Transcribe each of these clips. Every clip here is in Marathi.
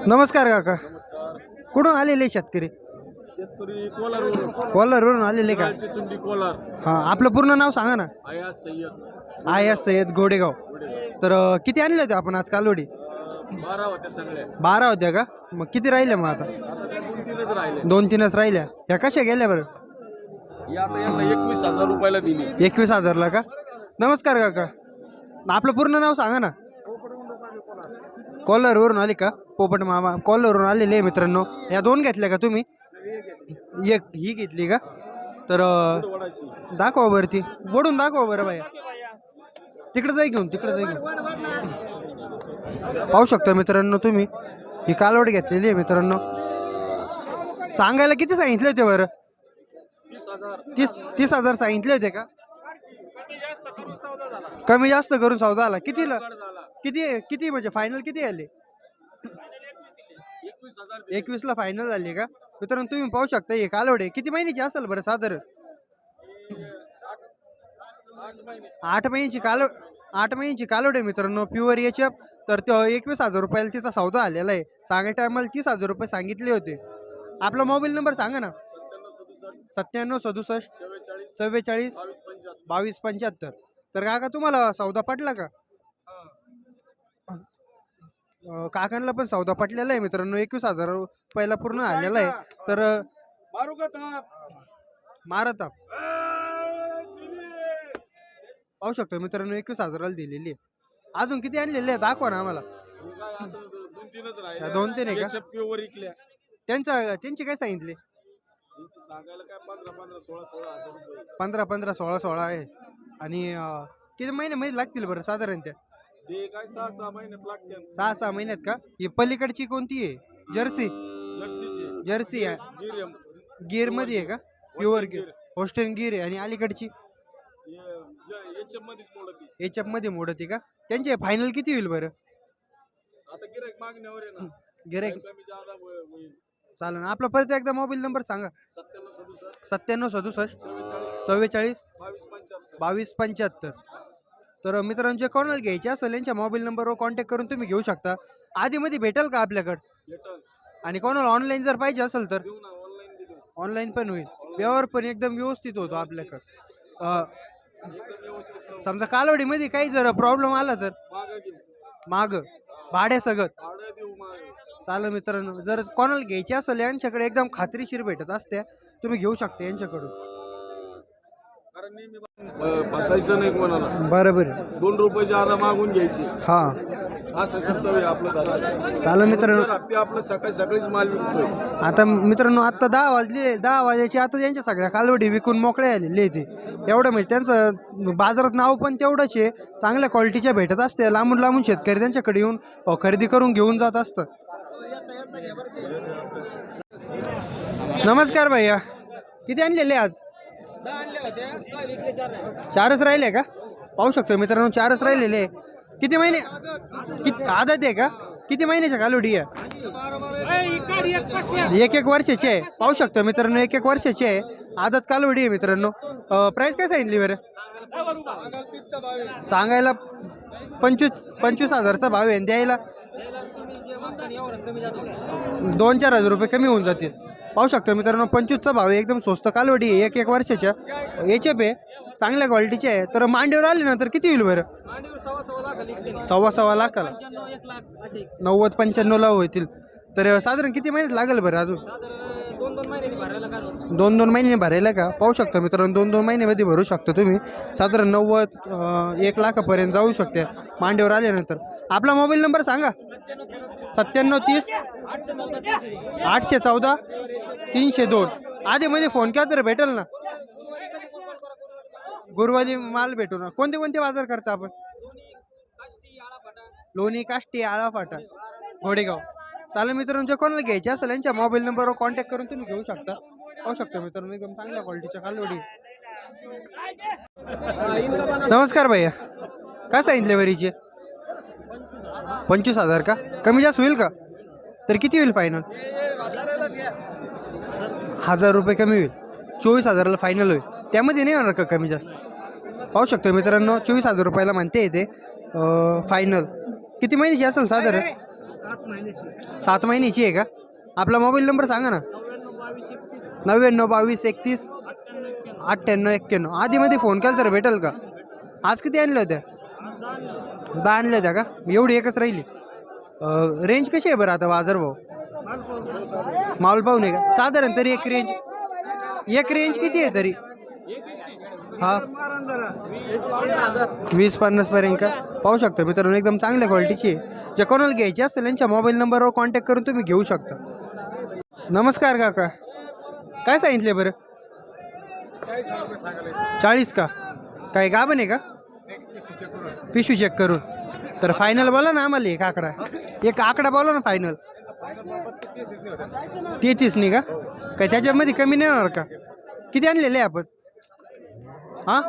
नमस्कार काका. कुठून आलेले शेतकरी? शेतकरी कोलारवरून. कोल्हारवरून आलेले का? कोलार. हा आपलं पूर्ण नाव सांगा ना. आयाज सय्यद. आय सय्यद गोडेगाव तर अं, किती आणले होते आपण आज कालोडी? अं, बारा होत्या सगळ्या. बारा होत्या का? मग किती राहिल्या मग आता? दोन तीनच राहिले. दोन तीनच राहिल्या. ह्या कशा गेल्या बरं? आता यांना एकवीस हजार रुपयाला दिली. एकवीस हजारला का? नमस्कार काका. आपलं पूर्ण नाव सांगा ना. कॉलरवरून आले का? पोपट मामा कॉलरवरून आलेले आहे मित्रांनो. या दोन घेतल्या का तुम्ही? एक ही घेतली का? तर दाखवा बरं ती बोडून दाखवा बरं बाया. तिकडे जाई घेऊन तिकडे जाई घेऊन. पाहू शकता मित्रांनो तुम्ही ही कालवड घेतलेली आहे मित्रांनो. सांगायला किती सांगितले होते बरं? तीस तीस हजार सांगितले होते का? कमी जास्त करून सौदा आला कितीला किती किती म्हणजे फायनल किती आले? एकवीस ला फायनल झाली का? मित्रांनो तुम्ही पाहू शकता हे कालवडे किती महिन्याची असेल बरं साधारण? आठ महिन्याची कालव आठ महिन्याची कालवडे मित्रांनो प्युअर याच्या तर तो एकवीस हजार रुपयाला तिचा सौदा आलेला आहे. सांगाय टायमाला तीस हजार रुपये सांगितले होते. आपला मोबाईल नंबर सांगा ना. सत्त्याण्णव सदुसष्ट चव्वेचाळीस बावीस पंच्याहत्तर बावीस पंच्याहत्तर. तर काका तुम्हाला सौदा पटला का? अं, काकांना पण सौदा पटलेला आहे मित्रांनो. एकवीस हजार रुपयाला पूर्ण आलेला आहे. तर अं, मारू का ताप? मारत आप पाहू शकतो मित्रांनो एकवीस हजाराला दिलेली आहे. अजून किती आणलेले आहे दाखवा ना आम्हाला. दोन तीनच या राहिले दोन तीन आहे का? इकल्या. त्यांचा त्यांचे काय सांगितले? यांची सांगायला काय पंधरा पंधरा सोळा सोळा हजार रुपये. पंधरा पंधरा सोळा सोळा आहे. आणि अं, किती महिन्यामध्ये लागतील बरं साधारण त्या? ते काय सहा सहा महिन्यात लागते. सहा सहा महिन्यात का? ही पलीकडची कोणती आहे? जर्सी? जर्सीचे. जर्सी आहे. गिर गिरमध्ये आहे का? प्युअर गिर. होस्टेन गिर आहे. आणि अलीकडची? मध्येच मोडती. एचएफमध्ये मोडती का? त्यांचे फायनल किती होईल बरं? आता गिरायक मागण्यावर आहे ना गिरेक कमी जादा होईल होईल. चालेल आपला परत एकदा मोबाईल नंबर सांगा. सत्त्याण्णव सदुसष्ट. सत्त्याण्णव सदुसष्ट. चव्वेचाळीस. बावीस पंच्याहत्तर. तर मित्रांनो जे कोणाला घ्यायचे असेल यांच्या मोबाईल नंबरवर कॉन्टॅक्ट करून तुम्ही घेऊ शकता. आधीमध्ये भेटेल का आपल्याकडं? आणि कोणाला ऑनलाईन जर पाहिजे असेल तर? ऑनलाईन पण होईल. व्यवहार पण एकदम व्यवस्थित होतो आपल्याकडं. समजा कालवडीमध्ये काही जर प्रॉब्लेम आला तर? मागं भाड्या मागे. चालेल मित्रांनो जर कोणाला घ्यायची असेल यांच्याकडे एकदम खात्रीशीर भेटत असते तुम्ही घेऊ शकता यांच्याकडून. बसायचं नाही कोणाला. बरोबर. दोन रुपये जादा मागून घ्यायची. हा. असं कर्तव्य आपलं झालं चालेल मित्रांनो. हप्ते आपलं सकाळी सकाळीच माल विकतोय. आता मित्रांनो आता दहा वाजले दहा वाजायचे. आता त्यांच्या सगळ्या कालवडी विकून मोकळे आलेले ते. एवढं म्हणजे त्यांचं बाजारात नाव पण तेवढंच आहे. चांगल्या क्वालिटीच्या भेटत असते. लांबून लांबून शेतकरी त्यांच्याकडे येऊन अ, खरेदी करून घेऊन जात असतं. नमस्कार भैया. किती आणलेले आज? चारच राहिले का? पाहू शकतो मित्रांनो चारच राहिलेले. आहे. किती महिने किती आदत आहे का? किती महिन्याच्या कालोडी आहे? एक एक वर्षाची आहे. पाहू शकतो मित्रांनो एक एक वर्षाची आहे. आदत कालोडी आहे मित्रांनो. प्राईस काय सांगितली बरं? सांगायला पंचवीस पंचवीस हजारचा भाव आहे द्यायला दोन चार हजार रुपये कमी होऊन जातील. पाहू शकतो मित्रांनो पंचवीसचा भाव आहे एकदम स्वस्त कालवडी आहे एक एक वर्षाच्या. याच्या पे चांगल्या क्वालिटीचे आहे. तर मांडीवर आले ना तर किती होईल बरं? सव्वा सव्वा लाखाला. नव्वद पंच्याण्णवला होतील. तर साधारण किती महिन्यात लागेल बरं अजून? दोन दोन महिने भरायला का? पाहू शकता मित्रांनो दोन दोन महिन्यामध्ये भरू शकता तुम्ही. साधारण नव्वद एक लाखापर्यंत जाऊ शकते मांडीवर आल्यानंतर. आपला मोबाईल नंबर सांगा. सत्त्याण्णव तीस आठशे चौदा तीनशे दोन. आधीमध्ये फोन केला तर भेटेल ना? गुरुवारी माल भेटू ना? कोणते कोणते बाजार करता आपण? लोणी काष्टी आळाफाटा घोडेगाव. चालेल मित्रांच्या कोणाला घ्यायचे असेल यांच्या मोबाईल नंबरवर कॉन्टॅक्ट करून तुम्ही घेऊ शकता. पाहू शकता मित्रांनो एकदम चांगल्या क्वालिटीच्या कालवडी. नमस्कार भैया. काय सांगितले वरीचे? पंचवीस हजार का? कमी जास्त होईल का? तर किती होईल फायनल हजार रुपये कमी होईल. चोवीस हजाराला फायनल होईल. त्यामध्ये नाही होणार का कमी जास्त? पाहू शकतो मित्रांनो चोवीस हजार रुपयाला म्हणते येते फायनल किती महिन्याची असेल साधारण? सात महिन्याची. आहे का? आपला मोबाईल नंबर सांगा ना. नव्याण्णव बावीस एकतीस अठ्ठ्याण्णव एक्क्याण्णव. आधीमध्ये फोन केला तर भेटेल का? आज किती आणलं होत्या? दहा आणल्या होत्या का? एवढी एकच राहिली. रेंज कशी आहे बरं आता बाजार भाऊ माल पाहून आहे का? साधारण तरी एक रेंज एक रेंज किती आहे तरी? हा? वीस पन्नास पर्यंत का? पाहू शकता मित्रांनो एकदम चांगल्या क्वालिटीची आहे. ज्या कोणाला घ्यायची असेल यांच्या मोबाईल नंबरवर कॉन्टॅक्ट करून तुम्ही घेऊ शकता. नमस्कार काका. काय सांगितले बरं? चाळीस का? काय गाभण आहे का? पिशू चेक करून. तर फायनल बोला ना आम्हाला एक आकडा. एक आकडा बोला ना फायनल तेहतीस नाही का? काय त्याच्यामध्ये कमी नाही होणार का? किती आणलेले आपण? हा?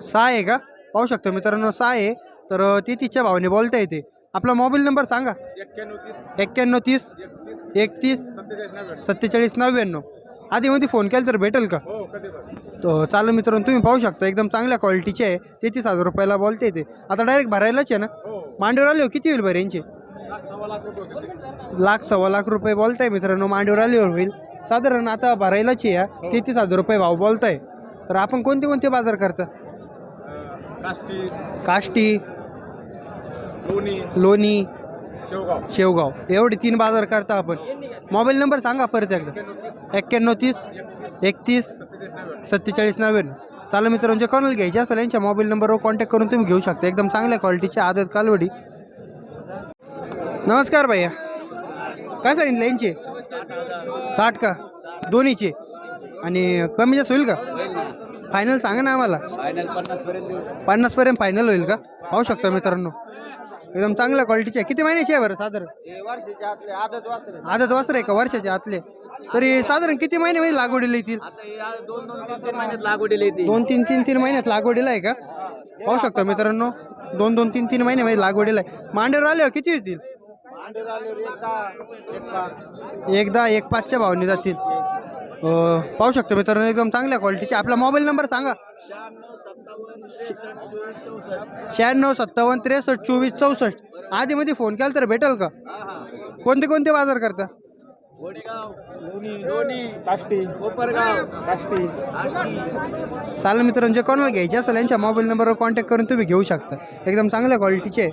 सहा आहे का? पाहू शकतो मित्रांनो सहा आहे. तर तेहतीसच्या भावाने बोलता येते आपला मोबाईल नंबर सांगा. एक्क्याण्णव तीस. एकतीस. सत्तेचाळीस नव्याण्णव. आधीमध्ये फोन केला तर भेटेल का? तो चालू मित्रांनो तुम्ही पाहू शकता एकदम चांगल्या क्वालिटीचे आहे. तेहतीस हजार रुपयाला बोलता येते आता डायरेक्ट भरायलाच आहे ना? मांडीवर आले हो, किती होईल बरं यांचे? लाख सव्वा लाख रुपये बोलताय मित्रांनो मांडीवर आल्यावर होईल. साधारण आता भरायलाच आहे या. तेहतीस हजार रुपये भाव बोलताय. तर आपण कोणते कोणते बाजार करता? काष्टी. काष्टी. लोणी लोणी शेवगाव. शेवगाव. एवढे तीन बाजार करता आपण. मोबाईल नंबर सांगा परत एकदा. एक्क्याण्णव तीस एकतीस सत्तेचाळीस नव्याण्णव. चालू मित्रांनो जे कोणाला घ्यायचे असेल यांच्या मोबाईल नंबरवर कॉन्टॅक्ट करून तुम्ही घेऊ शकता. एकदम चांगल्या क्वालिटीची आदत कालवडी. नमस्कार भैया. काय सांगितलं यांचे? साठ का? दोन्हीचे. आणि कमी जास्त होईल का? फायनल सांगा ना आम्हाला. पन्नासपर्यंत फायनल होईल का? पाहू शकता मित्रांनो. एकदम चांगल्या क्वालिटीचे आहे. किती महिन्याचे आहे बरं साधारण? आदत वासर. आहे का वर्षाच्या आतले? तरी साधारण किती महिन्यामध्ये लागवडीला येतील? दोन दोन तीन तीन महिन्यात लागवडीला येते दोन तीन तीन तीन महिन्यात लागवडीला आहे का? पाहू शकता मित्रांनो. दोन दोन तीन तीन महिन्यामध्ये लागवडीला आहे. मांडीवर आल्यावर किती येतील? एकदा एक पाचच्या भावने जातील. अं, पाहू शकतो मित्रांनो एकदम चांगल्या क्वालिटीचे आपला मोबाईल नंबर सांगा. शहाण्णव सत्तावन्न त्रेसष्ट चोवीस चौसष्ट. आधीमध्ये फोन केला तर भेटेल का? कोणते कोणते बाजार करता? चालेल मित्रांनो जे कोणाला घ्यायचे असेल यांच्या मोबाईल नंबरवर कॉन्टॅक्ट करून तुम्ही घेऊ शकता. एकदम चांगल्या क्वालिटीचे आहे.